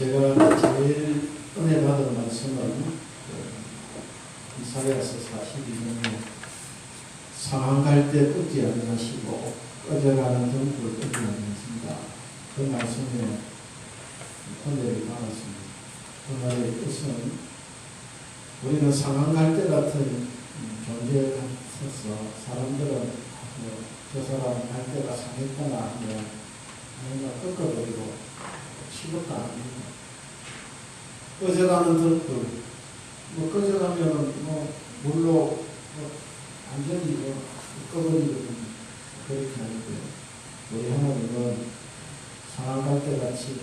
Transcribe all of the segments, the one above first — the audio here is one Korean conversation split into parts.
제가 제일 은혜 받은 말씀은 그 이사야서 42년에 상한 갈때 끄지 아니하시고 꺼져가는 등불 끄지 아니하신다. 그 말씀에 은혜를 받았습니다. 그 말의 뜻은 우리는 상한 갈때 같은 존재 같아서 사람들은 뭐, 저 사람 갈 때가 상했거나 하면 뭔가 꺾어버리고 취급도 안. 꺼져가는 등불, 뭐 꺼져가면 뭐 물로 뭐 완전히 뭐 꺼버리고 그렇게 하는데 우리 하나님은 상황할 때 같이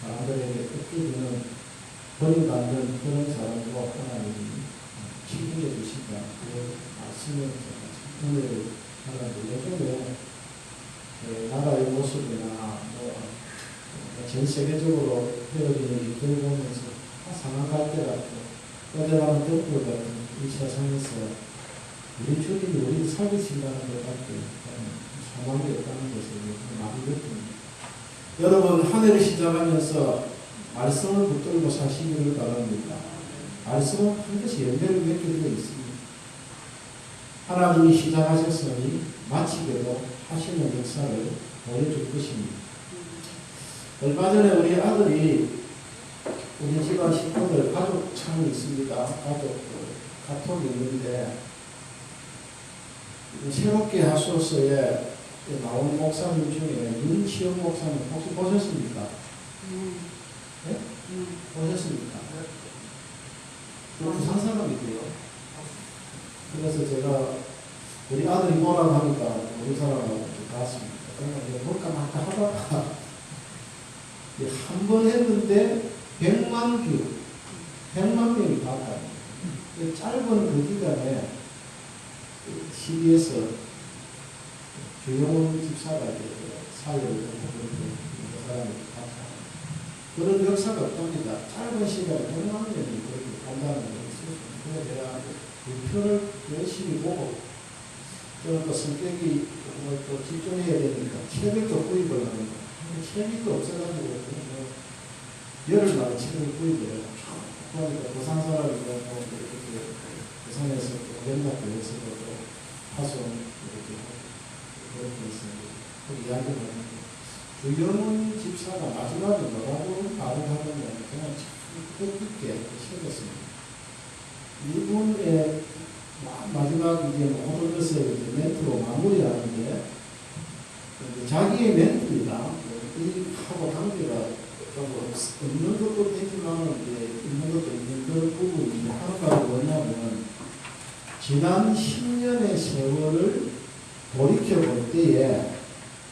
사람들에게 꺾이는 버림받는 그런 사람도 하나님이 책임져 주신다. 그 말씀을 제가 받았는데 요즘에 그 나라의 모습이나 뭐 전 세계적으로 일 들 보면서 다 상황갈 때 같고 꺼져가는 등불 같은 이 세상에서 우리 주님이 우리를 살리신다는 것 같은 소망이 없다는 것을 많이 느낍니다. 여러분 한 해를 시작하면서 말씀을 붙들고 사시기를 바랍니다. 말씀은 반드시 열매를 맺게 되어 있습니다. 하나님이 시작하셨으니 마치기로 하시는 역사를 보여줄 것입니다. 얼마 전에 우리 아들이 우리 집안 식구들 가족 창이 있습니다. 가족 그 카톡이 있는데 새롭게 하소서에 나온 목사님 중에 윤시영 목사님 혹시 보셨습니까? 네? 보셨습니까? 그 부산 사람이고요. 그래서 제가 우리 아들이 뭐라고 하니까 우리 사람하고 갔습니다. 그러면 볼까 말까 하다가 한 번 했는데 100만 뷰, 100만 명이 봤다. 그 짧은 그 기간에 CBS 주영훈 집사가 사회를 그 사람이 봤다. 그런 역사가 없답니다. 짧은 시간에 100만 명이 그렇게 본다는 것을 그래서 제가 그 표를 열심히 보고 저는 또 성격이 뭐 또 집중해야 되니까 또 구입을 합니다. 또 없어가지고 뭐 열흘만에 책을 구입을 해요. 그러니까 부산 사람이고 뭐 이렇게 부산에서 또 연락교에서도 또 파송 이렇게 그렇게 해서 그 이야기를 하는데 주영훈 집사가 마지막에 뭐라고 말을 하냐면 그냥 참 뜻깊게 실었습니다. 이분의 마지막 이제 모든 것을 이제 멘트로 마무리하는데 자기의 멘트나 이 하고 관계가 좀 없는 것도 되지만 이제 있는 것도 있는 그 부분이 하나가 뭐냐면 지난 10년의 세월을 돌이켜 볼 때에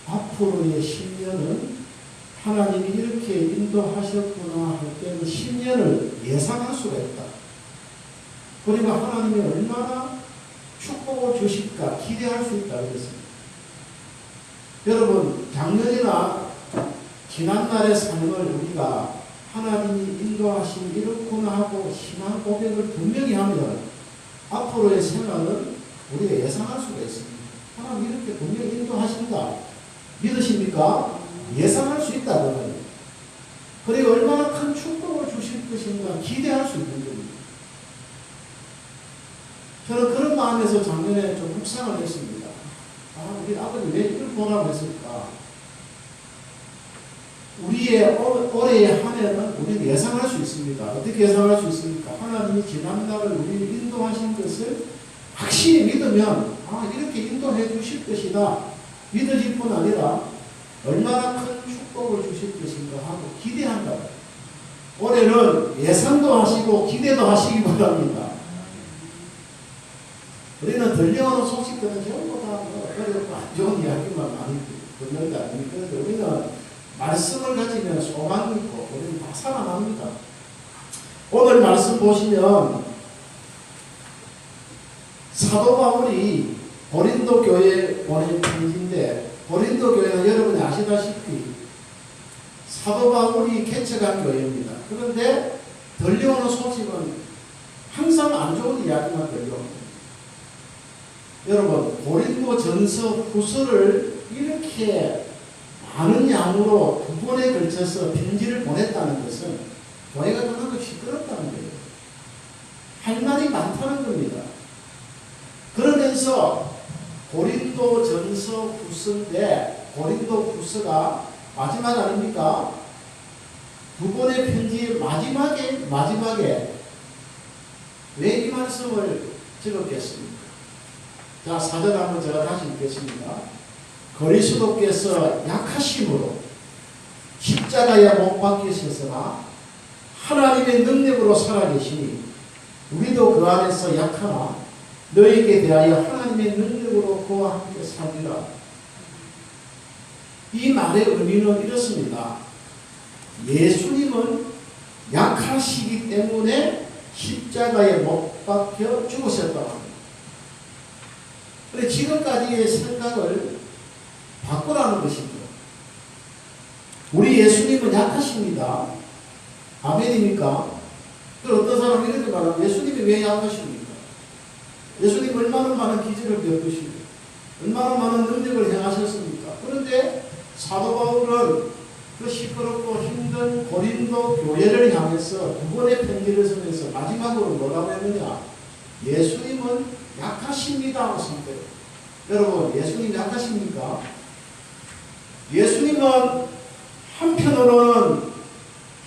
앞으로의 10년은 하나님이 이렇게 인도하셨구나 할 때는 10년을 예상할 수가 있다. 그리고 하나님이 얼마나 축복을 주실까 기대할 수 있다 그랬습니다. 여러분 작년이나 지난날의 삶을 우리가 하나님이 인도하신 이렇구나 하고 신앙 고백을 분명히 하면 앞으로의 생활은 우리가 예상할 수가 있습니다. 하나님 이렇게 분명히 인도하신다. 믿으십니까? 예상할 수 있다. 그러면. 그리고 얼마나 큰 축복을 주실 것인가 기대할 수 있는 겁니다. 저는 그런 마음에서 작년에 좀 묵상을 했습니다. 아, 우리 아버지 왜 이걸 보라고 했을까? 우리의 올해의 한 해는 우리는 예상할 수 있습니다. 어떻게 예상할 수 있습니까? 하나님이 지난 날을 우리를 인도하신 것을 확실히 믿으면 아 이렇게 인도해 주실 것이다. 믿어질 뿐 아니라 얼마나 큰 축복을 주실 것인가 하고 기대한다. 올해는 예상도 하시고 기대도 하시기 바랍니다. 우리는 들려오는 소식들은 전부 다 어렵고 안 좋은 이야기만 많이 듣는 게 아닙니까? 우리는 말씀을 가지면 소망이 있고 우리는 다 살아납니다. 오늘 말씀 보시면 사도 바울이 고린도 교회에 보낸 편지인데 고린도 교회는 여러분이 아시다시피 사도 바울이 개척한 교회입니다. 그런데 들려오는 소식은 항상 안 좋은 이야기만 들려옵니다. 여러분 고린도 전서 후서를 이렇게 많은 양으로 두 번에 걸쳐서 편지를 보냈다는 것은 교회가 그만큼 시끄럽다는 거예요. 할 말이 많다는 겁니다. 그러면서 고린도 전서 후서인데 고린도 후서가 마지막 아닙니까? 두 번의 편지의 마지막에 마지막에 왜 이 말씀을 적었겠습니까? 자 사절 한번 제가 다시 읽겠습니다. 그리스도께서 약하심으로 십자가에 못 박히셨으나 하나님의 능력으로 살아계시니 우리도 그 안에서 약하나 너에게 대하여 하나님의 능력으로 그와 함께 살리라. 이 말의 의미는 이렇습니다. 예수님은 약하시기 때문에 십자가에 못 박혀 죽으셨다고 합니다. 그래 지금까지의 생각을 바꾸라는 것이죠. 우리 예수님은 약하십니다. 아멘입니까? 그 어떤 사람이 이렇게 말하면 예수님이 왜 약하십니까? 예수님 얼마나 많은 기적을 베푸시고 얼마나 많은 능력을 행하셨습니까? 그런데 사도 바울은 그 시끄럽고 힘든 고린도 교회를 향해서 두 번의 편지를 쓰면서 마지막으로 뭐라고 했느냐? 예수님은 약하십니다. 여러분, 예수님 약하십니까? 예수님은 한편으로는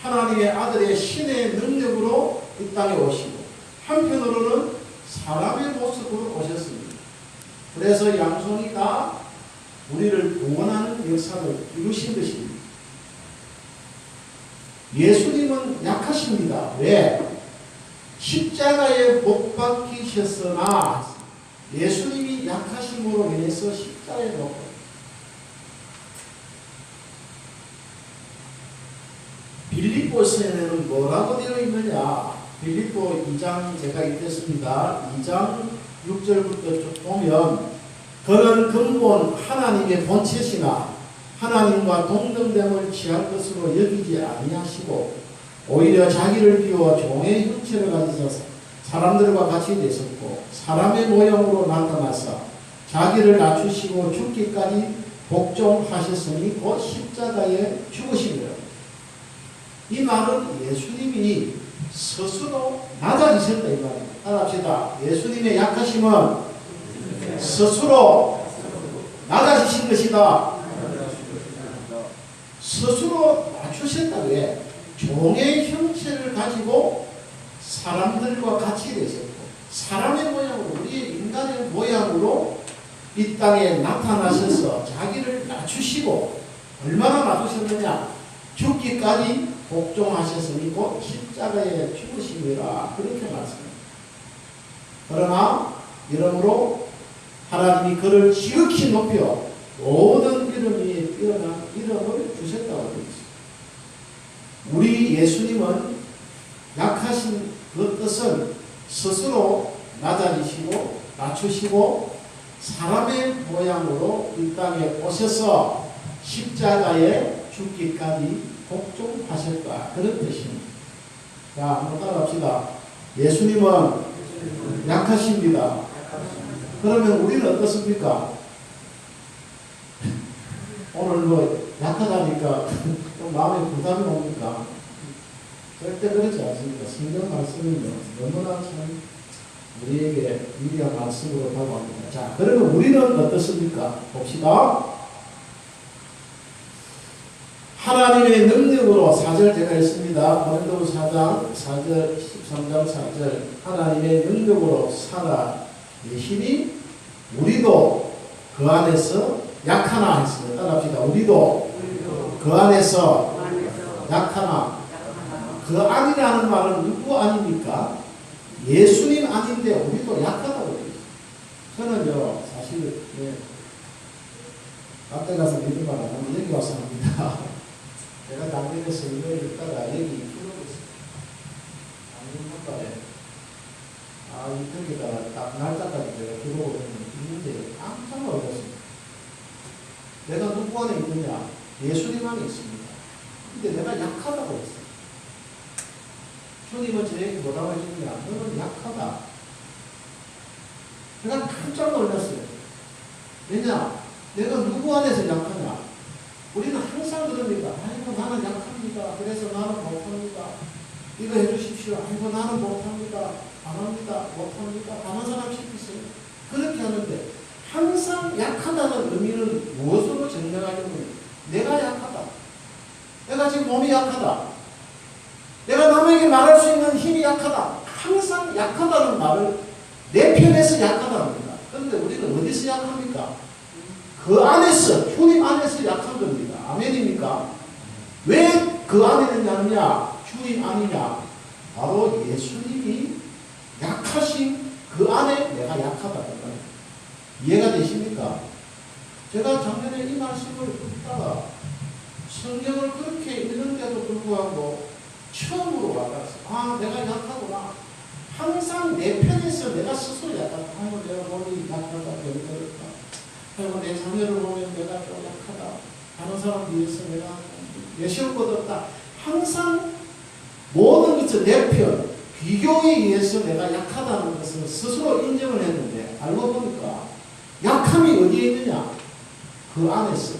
하나님의 아들의 신의 능력으로 이 땅에 오시고 한편으로는 사람의 모습으로 오셨습니다. 그래서 양손이 다 우리를 구원하는 역사를 이루신 것입니다. 예수님은 약하십니다. 왜? 십자가에 못 박히셨으나 예수님이 약하심으로 인해서 십자가에 못 박히셨습니다. 빌립보서에는 뭐라고 되어 있느냐? 빌립보 2장 제가 읽겠습니다. 2장 6절부터 쭉 보면 그는 근본 하나님의 본체시나 하나님과 동등됨을 취할 것으로 여기지 아니하시고 오히려 자기를 비워 종의 형체를 가지셔서 사람들과 같이 되셨고 사람의 모형으로 나타나서 자기를 낮추시고 죽기까지 복종하셨으니 곧 십자가에 죽으시니라. 이 말은 예수님이 스스로 낮아지셨다 이 말입니다. 따라합시다. 예수님의 약하심은 스스로 낮아지신 것이다. 스스로 낮추셨다. 왜? 종의 형체를 가지고 사람들과 같이 되셨고 사람의 모양으로 우리의 인간의 모양으로 이 땅에 나타나셔서 자기를 낮추시고 얼마나 낮추셨느냐 죽기까지 복종하셨으니 곧 십자가에 죽으심이라 그렇게 말씀합니다. 그러나 이러므로 하나님이 그를 지극히 높여 모든 이름 위에 뛰어난 이름을 주셨다고 되어 있습니다. 우리 예수님은 약하신 그 뜻은 스스로 낮아지시고 낮추시고 사람의 모양으로 이 땅에 오셔서 십자가에 죽기까지 복종하셨다. 그런 뜻입니다. 자, 한번 따라합시다. 예수님은 약하십니다. 그러면 우리는 어떻습니까? 오늘 뭐 약하다니까 좀 마음에 부담이 옵니까? 절대 그렇지 않습니다. 성경 말씀은요, 너무나 참 우리에게 위대한 말씀으로 다가옵니다. 자, 그러면 우리는 어떻습니까? 봅시다. 하나님의 능력으로 4절 제가 했습니다. 고린도 4장 4절 13장 4절 하나님의 능력으로 살아 계시니 우리도 그 안에서 약하나 했습니다. 따라합시다. 우리도 그 안에서 약하나 그 안이라는 말은 누구 아닙니까? 예수님 아닌데 우리도 약하다고. 저는요 사실 예, 앞에 가서 믿음 말 하면 여기 와서 합니다. 내가 당일에 설교를 듣다가 여기 기록을 작년 한달에 아 이쪽에다 딱 날짜까지 내가 기록을 했는데 깜짝 놀랐습니다. 내가 누구 안에 있느냐? 예수님 안에 있습니다. 근데 내가 약하다고 했어요. 주님은 저에게 뭐라고 해주느냐? 너는 약하다. 제가 깜짝 놀랐어요. 왜냐? 내가 누구 안에서 약하냐? 우리는 나는 약합니다. 그래서 나는 못합니다. 이거 해주십시오. 아이고 나는 못합니다. 안 합니다. 못합니다. 다른 사람 시키세요. 그렇게 하는데 항상 약하다는 의미는 무엇으로 증명하냐면 내가 약하다. 내가 지금 몸이 약하다. 내가 남에게 말할 수 있는 힘이 약하다. 항상 약하다는 말을 내 편에서 약하다 합니다. 그런데 우리는 어디서 약합니까? 그 안에서, 주님 안에서 약한? 왜 그 안에는 약냐? 주님 아니냐? 바로 예수님이 약하신 그 안에 내가 약하다. 이해가 되십니까? 제가 작년에 이 말씀을 듣다가 성경을 그렇게 읽는데도 불구하고 처음으로 와닿았어. 아, 내가 약하구나. 항상 내 편에서 내가 스스로 약하다. 아이고, 내가 몸이 약하다. 병들었다. 아이고, 내 자녀를 보면 내가 좀 약하다. 다른 사람 비해서 내가 내 시험 거뒀다. 항상 모든 것을 내 편, 비교에 의해서 내가 약하다는 것을 스스로 인정을 했는데 알고 보니까 약함이 어디에 있느냐? 그 안에서.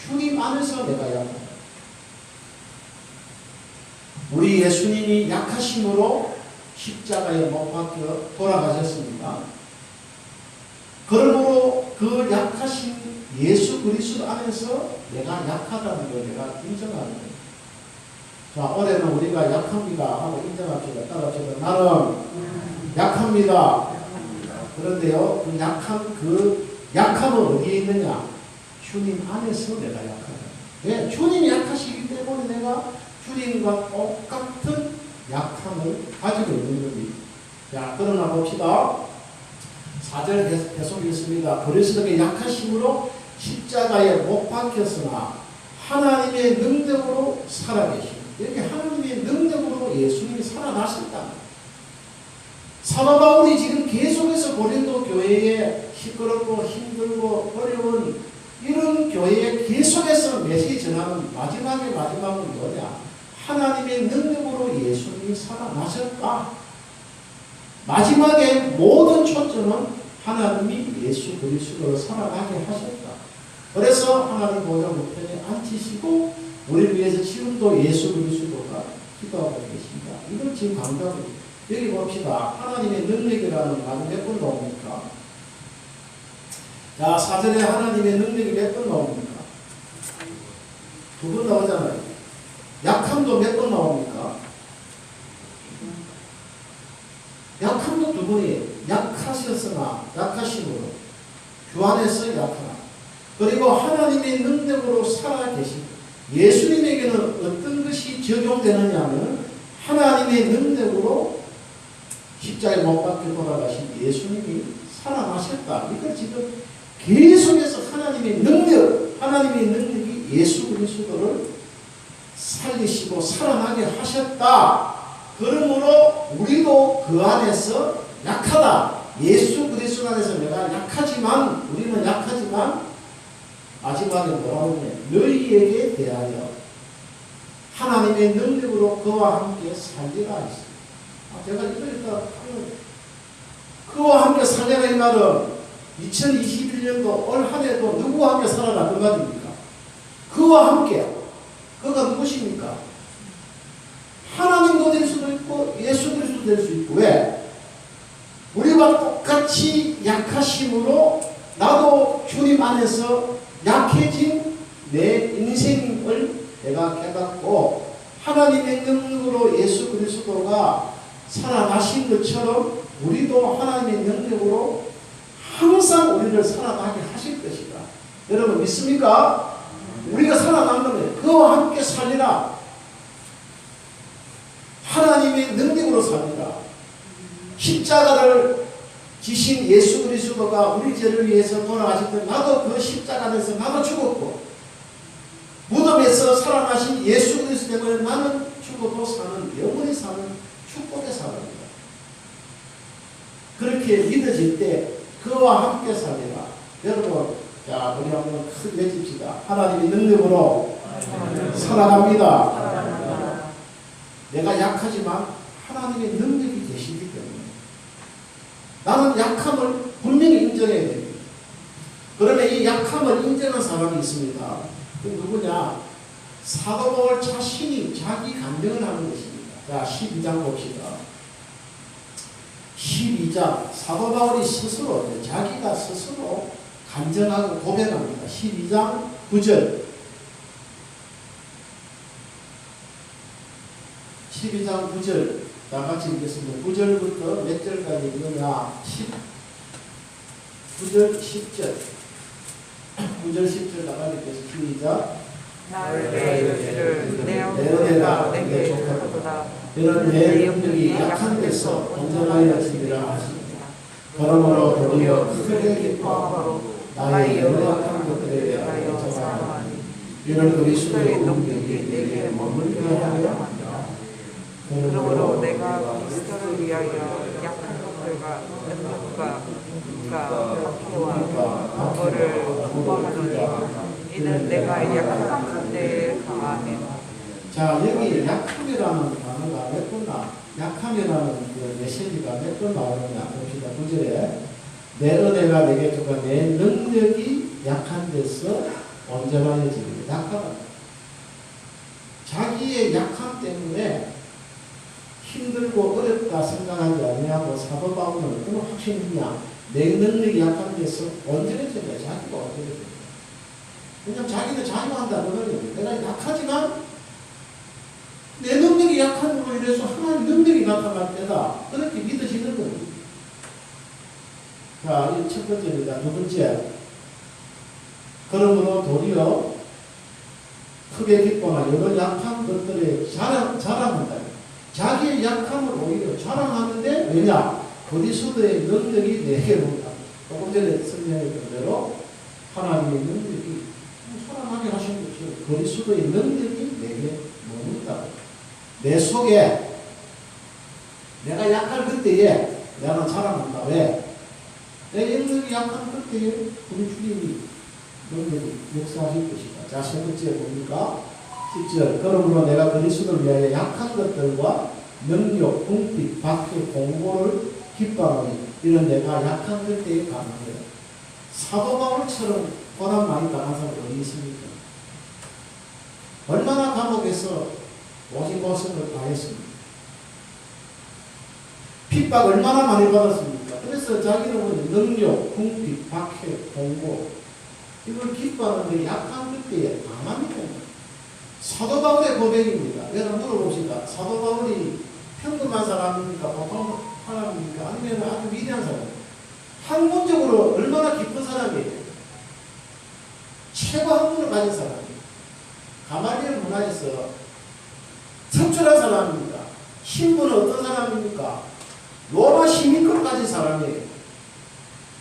주님 안에서 내가 약하다. 우리 예수님이 약하심으로 십자가에 못 박혀 돌아가셨습니다. 그러므로 그 약하신 예수 그리스도 안에서 내가 약하다는 걸 내가 인정하는 거예요. 자, 올해는 우리가 약합니다 하고 인정합시다. 따라합시다. 나는 약합니다. 그런데요, 그 약함, 그 약함은 어디에 있느냐? 주님 안에서 내가 약하다. 왜? 주님이 약하시기 때문에 내가 주님과 똑같은 약함을 가지고 있는 겁니다. 자, 그러나 봅시다. 4절 계속, 계속 읽습니다. 그리스도의 약하심으로 십자가에 못 박혔으나 하나님의 능력으로 살아계십니다. 이렇게 하나님의 능력으로 예수님이 살아나셨다. 사도 바울이 지금 계속해서 고린도 교회에 시끄럽고 힘들고 어려운 이런 교회에 계속해서 메시지 전하는 마지막의 마지막은 뭐냐? 하나님의 능력으로 예수님이 살아나셨다. 마지막에 모든 초점은 하나님이 예수 그리스도로 살아나게 하셨다. 그래서 하나님 보좌 우편에 앉히시고 우리를 위해서 지금도 예수 그리스도가 기도하고 계십니다. 이걸 지금 강조하고 여기 봅시다. 하나님의 능력이라는 말이 몇번 나옵니까? 자, 사전에 하나님의 능력이 몇 번 나옵니까? 두 번 나오잖아요. 약함도 몇 번 나옵니까? 약함도 두 번이에요. 약하셨으나, 약하심으로. 주 안에서 약하나. 그리고 하나님의 능력으로 살아계신 예수님에게는 어떤 것이 적용되느냐 하면 하나님의 능력으로 십자가에 못 박혀 돌아가신 예수님이 살아나셨다. 이걸 지금 계속해서 하나님의 능력, 하나님의 능력이 예수 그리스도를 살리시고 살아나게 하셨다. 그러므로 우리도 그 안에서 약하다. 예수 그리스도 안에서 내가 약하지만 우리는 약하지만 마지막에 뭐라고 하냐 너희에게 대하여 하나님의 능력으로 그와 함께 살리라 했습니다. 아, 제가 이러니까 그와 함께 살려라 이 말은 2021년도 올 한 해도 누구와 함께 살아라 그 말입니까? 그와 함께 그가 누구십니까? 하나님도 될 수도 있고 예수 그리스도 될 수 있고 왜? 우리와 똑같이 약하심으로 나도 주님 안에서 약해진 내 인생을 내가 깨닫고 하나님의 능력으로 예수 그리스도가 살아나신 것처럼 우리도 하나님의 능력으로 항상 우리를 살아나게 하실 것이다. 여러분 믿습니까? 우리가 살아난 거예요. 그와 함께 살리라. 하나님의 능력으로 살리라. 십자가를 지신 예수 그리스도가 우리 죄를 위해서 돌아가실 때 나도 그 십자가 안에서 나도 죽었고 무덤에서 살아나신 예수 그리스도 때문에 나는 죽어도 사는 영원히 사는 축복의 사람이다. 그렇게 믿어질 때 그와 함께 살리라. 여러분, 자 우리 한번 크게 외칩시다. 하나님의 능력으로 살아갑니다. 내가 약하지만 하나님의 능력이 때문에 나는 약함을 분명히 인정해야 됩니다. 그러면 이 약함을 인정하는 사람이 있습니다. 그 누구냐? 사도 바울 자신이 자기 간증을 하는 것입니다. 자, 12장 봅시다. 12장 사도 바울이 스스로 자기가 스스로 간증하고 고백합니다. 12장 9절 12장 9절 다 같이 읽겠습니다. 9절부터 몇 절까지 읽느냐 10 9절 10절 9절 10절 다 같이 읽겠습니다. 시작 나를 내 내어내라 내게 족하도다. 족하도다 이런 내 영역이 약한 데서 온전하여 지리라 하십니다. 그러므로 도리어 크게 기뻐하고 나의 연약한 것들에 대하여 자랑하니 이런 그리스도의 능력이 내게 머물게 합니다. 그러므로 내가 그리스도를 위하여 약한 것들과 능력과 그러니까 박해와 너를 구하노니 이는 내가 약한 때에 강함에 자 여기 약함이라는 단어가 몇 번 나, 약함이라는 그 메시지가 몇 번 나오느냐 봅시다. 9절에 내 은혜가 내게 주가 내 능력이 약한 데서 온전하여지리라. 약하다. 자기의 약함 때문에 힘들고 어렵다 생각하지 아니하고 사도 바울은 어떤 확신이냐 내 능력이 약한 데서 온전해진다. 자기가 온전해진다. 왜냐면 자기는 자유한다 그거는 내가 약하지만 내 능력이 약한 걸로 인해서 하나님 능력이 나타날 때다. 그렇게 믿어지는 겁니다. 자, 이 첫 번째입니다. 두 번째. 그러므로 도리어 크게 기뻐하나 여러 약한 것들에 자랑, 자랑한다. 자기의 약함을 오히려 자랑하는데 왜냐? 그리스도의 능력이 내게 온다. 조금 전에 설명했던 대로 하나님의 능력이 사랑하게 하신 것처럼 그리스도의 능력이 내게 머문다. 내 속에 내가 약할 그때에 내가 자랑한다. 왜? 내 영역이 약한 그때에 우리 주님이 능력이 역사하실 것이다. 자, 세 번째 뭡니까? 10절. 그러므로 내가 그리스도를 위하여 약한 것들과 능력, 궁핍, 박해, 공고를 기뻐하니 이런 내가 약한 그때에 가능해요. 사도 바울처럼 고난 많이 당한 사람 어디 있습니까? 얼마나 감옥에서 오직 고생을 다했습니까? 핍박 얼마나 많이 받았습니까? 그래서 자기는 능력, 궁핍, 박해, 공고 이걸 기뻐하는데 약한 그때에 강함이 됩니다. 사도 바울의 고백입니다. 여러분 물어봅시다. 사도 바울이 평범한 사람입니까? 보통 사람입니까? 아니면 아주 위대한 사람입니까? 학문적으로 얼마나 깊은 사람이에요? 최고 학문을 가진 사람이에요. 가마리엘 문화에서 특출한 사람입니다. 신분은 어떤 사람입니까? 로마 시민권 가진 사람이에요.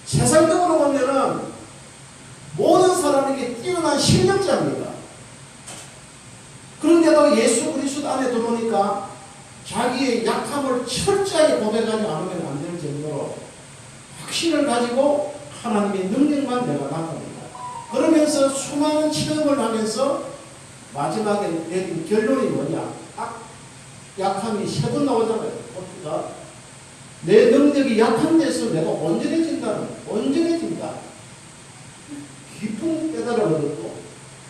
세상적으로 보면은 모든 사람에게 뛰어난 실력자입니다. 그런데도 예수 그리스도 안에 들어오니까 자기의 약함을 철저하게 고백하지 않으면 안 될 정도로 확신을 가지고 하나님의 능력만 내가 나타냅니다. 그러면서 수많은 체험을 하면서 마지막에 내린 결론이 뭐냐? 딱 약함이 세 번 나오잖아요. 내 능력이 약한 데서 내가 온전해진다는 온전해진다. 깊은 깨달음을 얻고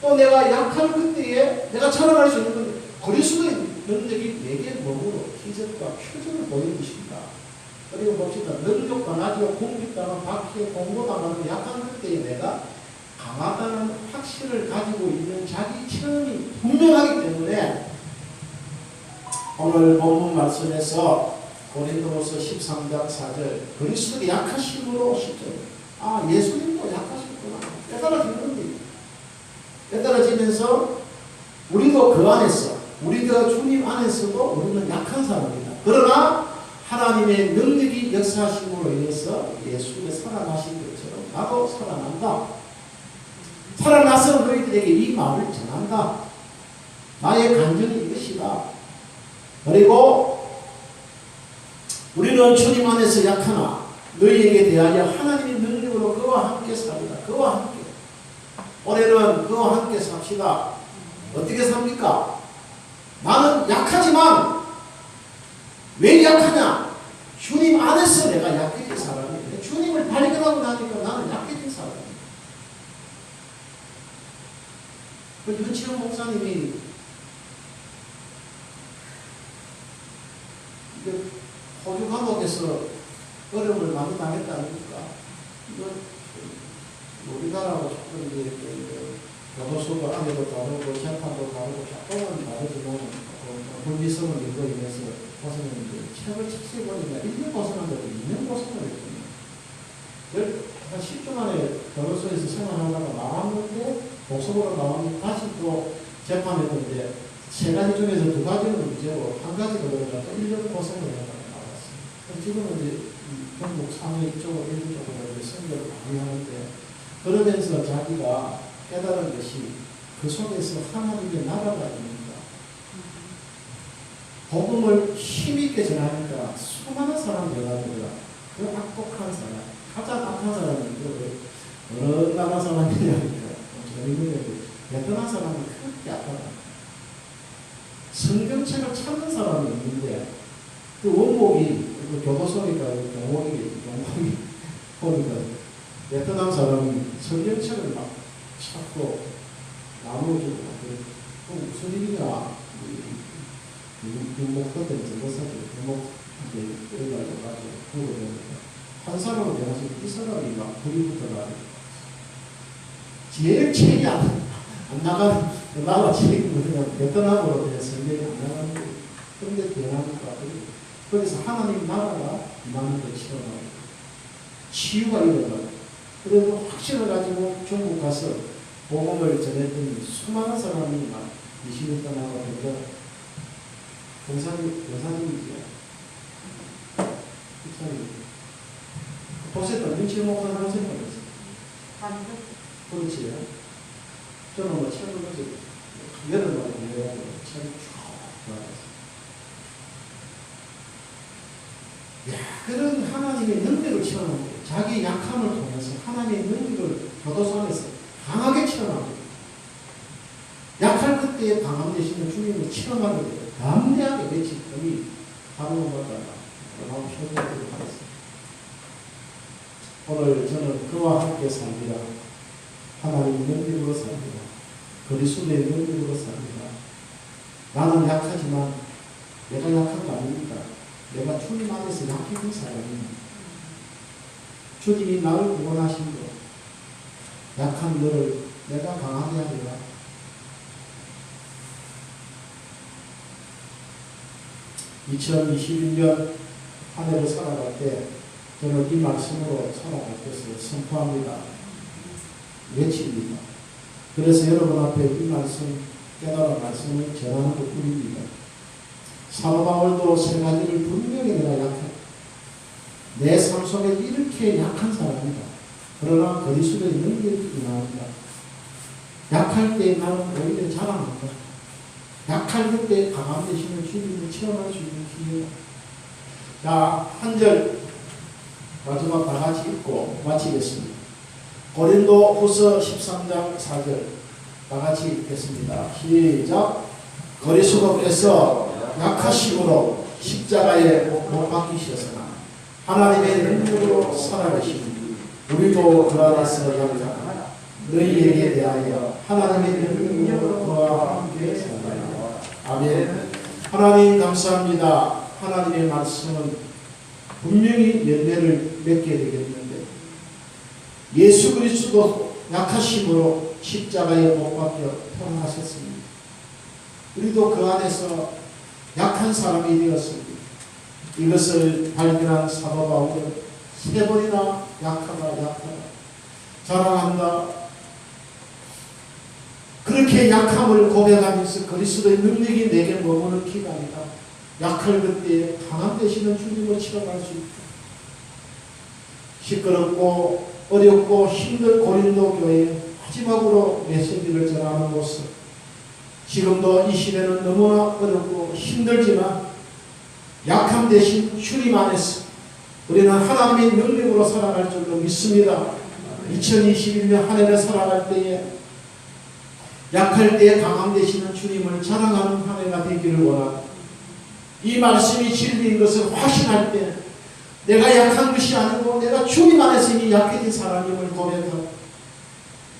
또 내가 약한 그때에 내가 자랑할 수 있는 건 그리스도의 능력이 내게 몸으로 기적과 표정을 보여주신다. 그리고 봅시다. 능력 강하지고 공격당한 박해 공고당하는 약한 그때에 내가 강하다는 확신을 가지고 있는 자기 체험이 분명하기 때문에 오늘 본문 말씀에서 고린도후서 13장 4절 그리스도의 약하심으로 10절 아 예수님도 약하셨구나 깨달아지는. 깨달아지면서 우리도 그 안에서 우리가 주님 안에서도 우리는 약한 사람이다. 그러나 하나님의 능력이 역사하심으로 인해서 예수님의 살아나신 것처럼 나도 살아난다. 살아나서 너희들에게 이 마음을 전한다. 나의 간증이 이것이다. 그리고 우리는 주님 안에서 약하나 너희에게 대하여 하나님의 능력으로 그와 함께 삽니다. 그와 함께. 올해는 그와 함께 삽시다. 어떻게 삽니까? 나는 약하지만 왜 약하냐? 주님 안에서 내가 약해진 사람이에요. 주님을 발견하고 나니까 나는 약해진 사람이에요. 그 윤치영 목사님이 호주 감옥에서 어려움을 많이 당했다니까. 우리나라하고 조금 이제 그 교도소도 안에도 다르고 재판도 다르고 조금은 다르지만 어, 불미성을 이거 인해서 벗어났는데 책을 책세 보니까 1년 벗어난다고 2년 벗어나거든한 10주 만에 교도소에서 생활하다가 나왔는데 복속으로 나왔는데 다시 또 재판했는데 세 가지 중에서 두 가지는 문제고 한 가지가 그러니까 또 1년 고생을 하다가 나왔어요. 지금은 이제 이 경북 상해 이쪽으로 일부 쪽으로 선교를 많이 하는데 그러면서 자기가 깨달은 것이 그 속에서 하나님의 나라가 있는가 복음을 힘있게 전하니까 수많은 사람들이 가더라. 그 악독한 사람, 가장 악한 사람이 그 어느 나라 사람이냐니까 게 베트남 사람이 그렇게 악하다. 성경책을 찾는 사람이 있는데 그 원목이 그 교도소니까 그 경호이 경호이. 보니까 베트남 사람이 성경책을 막 찾고 나눠주고 그 무슨 일이냐 유목 그때 전도사들 유목한테 그래가지고 가지고 물어보니까 한 사람은 내가 지금 이 사람이 막 불이 붙어가 제일 책이 안, 안 나가는 나라 책이 그냥 베트남으로 된 성경이 안 나가는 거예요. 그런데 대하니까 그래서 하나님 나라가 걸 치러나고 치유가 일어나고 그래도 확신을 가지고 중국 가서 복음을 전했더니 수많은 사람이 막 미신을 떠나고 그러니까 공사님, 공사님이죠. 목사님. 보셨던 눈치 목사 보셨던 거지. 그렇지. 저는 뭐 책을 가지고 여름마다 공부하고 책을 쭉 나왔어요. 야, 그런 하나님의 능력을 체험하고 자기 약함을 통해서 하나님의 능력을 교도소 안에서 강하게 체험하고 약할 그때에 강함 되시는 주님을 돼요. 담대하게 외치 여기 하루마다 마음 표현하도록 하겠습니다. 오늘 저는 그와 함께 삽니다. 하나님 능력으로 삽니다. 그리스도의 능력으로 삽니다. 나는 약하지만 내가 약한 거 아닙니다. 내가 주님 안에서 약해진 사람입니다. 주님이 나를 구원하신 것, 약한 너를 내가 강하게 하리라. (2021년) 한 해를 살아갈 때 저는 이 말씀으로 살아갈 것을 선포합니다. 외칩니다. 그래서 여러분 앞에 이 말씀, 깨달은 말씀을 전하는 것 뿐입니다. 사도 바울도 세 가지를 분명히 내가 약해. 내 삶 속에 이렇게 약한 사람이다. 그러나 그리스도의 능력이 임합니다. 약할 때 나는 오히려 자랑한다. 약할 그때 강함 되시는 주님을 체험할 수 있는 기회다. 자, 한 절 마지막 다 같이 읽고 마치겠습니다. 고린도 후서 13장 4절 다 같이 읽겠습니다. 시작. 그리스도께서 약하심으로 십자가에 못 박히셨으나 하나님의 능력으로 살아계시니 우리도 그 안에서 약한 너희에게 대하여 하나님의 능력으로 그와 함께 살아요. 아멘. 하나님 감사합니다. 하나님의 말씀은 분명히 열매를 맺게 되겠는데 예수 그리스도 약하심으로 십자가에 못 박혀 태어나셨습니다. 우리도 그 안에서 약한 사람이 되었습니다. 이것을 발견한 사도 바울은 세 번이나 약하다 약하다 자랑한다. 그렇게 약함을 고백하면서 그리스도의 능력이 내게 머무는 기간이다. 약할 그때에 강함 되시는 주님을 체험할 수 있다. 시끄럽고 어렵고 힘든 고린도 교회 마지막으로 메시지를 전하는 모습 지금도 이 시대는 너무나 어렵고 힘들지만 약함 대신 주님 안에서 우리는 하나님의 능력으로 살아갈 줄로 믿습니다. 2021년 한 해를 살아갈 때에 약할 때에 강함 되시는 주님을 자랑하는 한 해가 되기를 원합니다. 이 말씀이 진리인 것을 확신할 때 내가 약한 것이 아니고 내가 주님 안에서 이미 약해진 사람임을 고백하고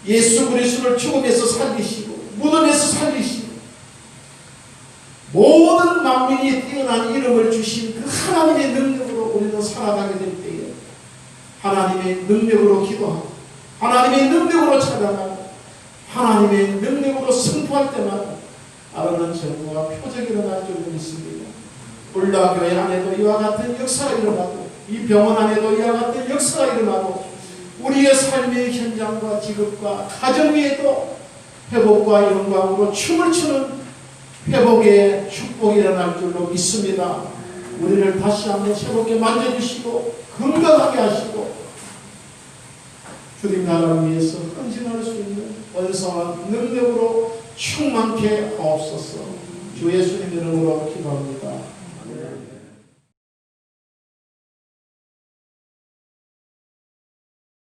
예수 그리스도를 죽음에서 살리시고 무덤에서 살리시고 모든 만민이 뛰어난 이름을 주신 그 하나님의 능력으로 우리는 살아가게 될 때에 하나님의 능력으로 기도하고 하나님의 능력으로 찾아가고 하나님의 능력으로 승부할 때마다 아름다운 정부가 표적이 일어날 줄 믿습니다. 울다교회 안에도 이와 같은 역사가 일어나고 이 병원 안에도 이와 같은 역사가 일어나고 우리의 삶의 현장과 직업과 가정 위에도 회복과 영광으로 춤을 추는 회복의 축복이 일어날 줄로 믿습니다. 우리를 다시 한번 새롭게 만져주시고 건강하게 하시고 주님 나라를 위해서 헌신할 수 있는 원성한 능력으로 충만케 하옵소서 주 예수님 이름으로 기도합니다.